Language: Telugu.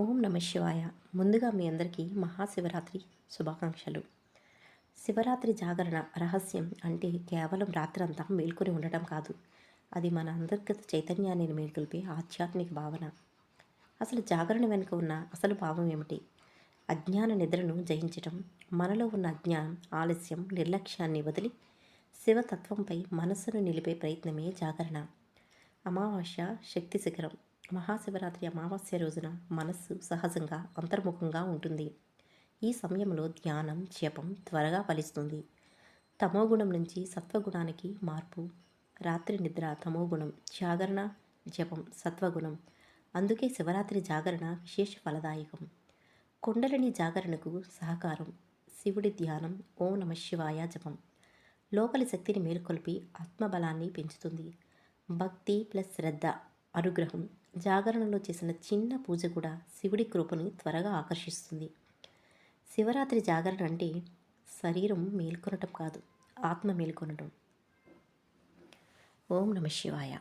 ఓం నమ శివాయ. ముందుగా మీ అందరికీ మహాశివరాత్రి శుభాకాంక్షలు. శివరాత్రి జాగరణ రహస్యం అంటే కేవలం రాత్రంతా మేల్కొని ఉండటం కాదు. అది మన అంతర్గత చైతన్యాన్ని మేల్కొల్పే ఆధ్యాత్మిక భావన. అసలు జాగరణ వెనుక ఉన్న అసలు భావం ఏమిటి? అజ్ఞాన నిద్రను జయించటం మనలో ఉన్న అజ్ఞానం ఆలస్యం నిర్లక్ష్యాన్ని వదిలి శివతత్వంపై మనస్సును నిలిపే ప్రయత్నమే జాగరణ. అమావాస్య శక్తి శిఖరం. మహాశివరాత్రి అమావాస్య రోజున మనస్సు సహజంగా అంతర్ముఖంగా ఉంటుంది. ఈ సమయంలో ధ్యానం జపం త్వరగా ఫలిస్తుంది. తమోగుణం నుంచి సత్వగుణానికి మార్పు. రాత్రి నిద్ర తమోగుణం జాగరణ జపం సత్వగుణం. అందుకే శివరాత్రి జాగరణ విశేష ఫలదాయకం. కొండలని జాగరణకు సహకారం. శివుడి ధ్యానం ఓం నమ శివాయ జపం. లోపలి శక్తిని మేల్కొల్పి ఆత్మబలాన్ని పెంచుతుంది. భక్తి ప్లస్ శ్రద్ధ. అనుగ్రహం. జాగరణలో చేసిన చిన్న పూజ కూడా శివుడి కృపను త్వరగా ఆకర్షిస్తుంది. శివరాత్రి జాగరణ అంటే శరీరం మేల్కొనటం కాదు ఆత్మ మేల్కొనటం. ఓం నమ శివాయ.